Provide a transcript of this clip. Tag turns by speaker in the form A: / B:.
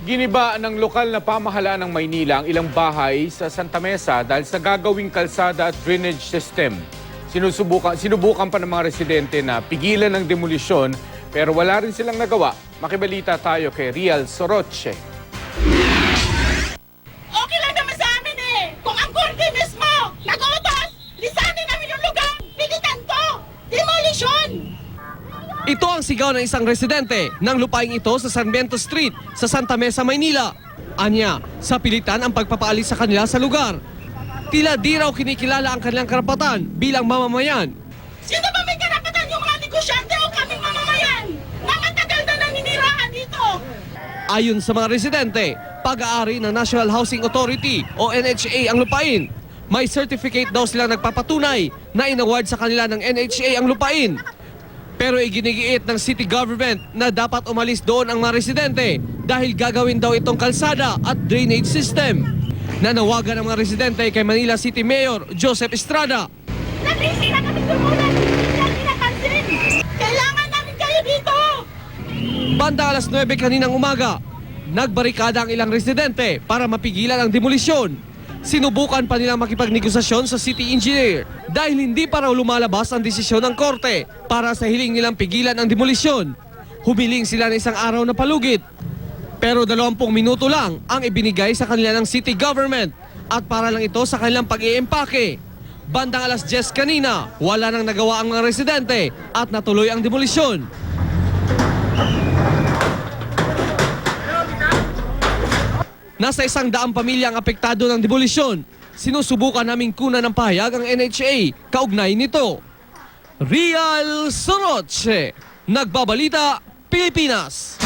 A: Giniba ng lokal na pamahalaan ng Maynila ang ilang bahay sa Santa Mesa dahil sa gagawing kalsada at drainage system. Sinusubukan, sinubukan pa ng mga residente na pigilan ng demolisyon pero wala rin silang nagawa. Makibalita tayo kay Rial Soroche.
B: Ito ang sigaw ng isang residente ng lupaing ito sa San Bento Street sa Santa Mesa, Maynila. Anya, sa pilitan ang pagpapaalis sa kanila sa lugar. Tila di raw kinikilala ang kanilang karapatan bilang mamamayan.
C: Sino ba may karapatan yung mga negosyante o kaming mamamayan? Na matagal na naninirahan dito.
B: Ayon sa mga residente, pag-aari ng National Housing Authority o NHA ang lupain. May certificate daw silang nagpapatunay na inaward sa kanila ng NHA ang lupain. Pero iginigiit ng city government na dapat umalis doon ang mga residente dahil gagawin daw itong kalsada at drainage system. Nanawagan ang mga residente kay Manila City Mayor Joseph Estrada
C: Nabisi na kami tumulan. Kailangan namin kayo dito.
B: Banda alas 9 kaninang umaga, nagbarikada ang ilang residente para mapigilan ang demolisyon. Sinubukan pa nilang makipagnegosasyon sa city engineer dahil hindi pa raw lumalabas ang desisyon ng korte para sa hiling nilang pigilan ang demolisyon. Humiling sila ng isang araw na palugit. Pero 20 minuto lang ang ibinigay sa kanila ng city government at para lang ito sa kanilang pag-iimpake. Bandang alas 10 kanina, wala nang nagawa ang mga residente at natuloy ang demolisyon. Nasa isang daang pamilya ang apektado ng demolisyon. Sinusubukan naming kunan ng pahayag ang NHA kaugnay nito. Real Soroche, Nagbabalita, Pilipinas.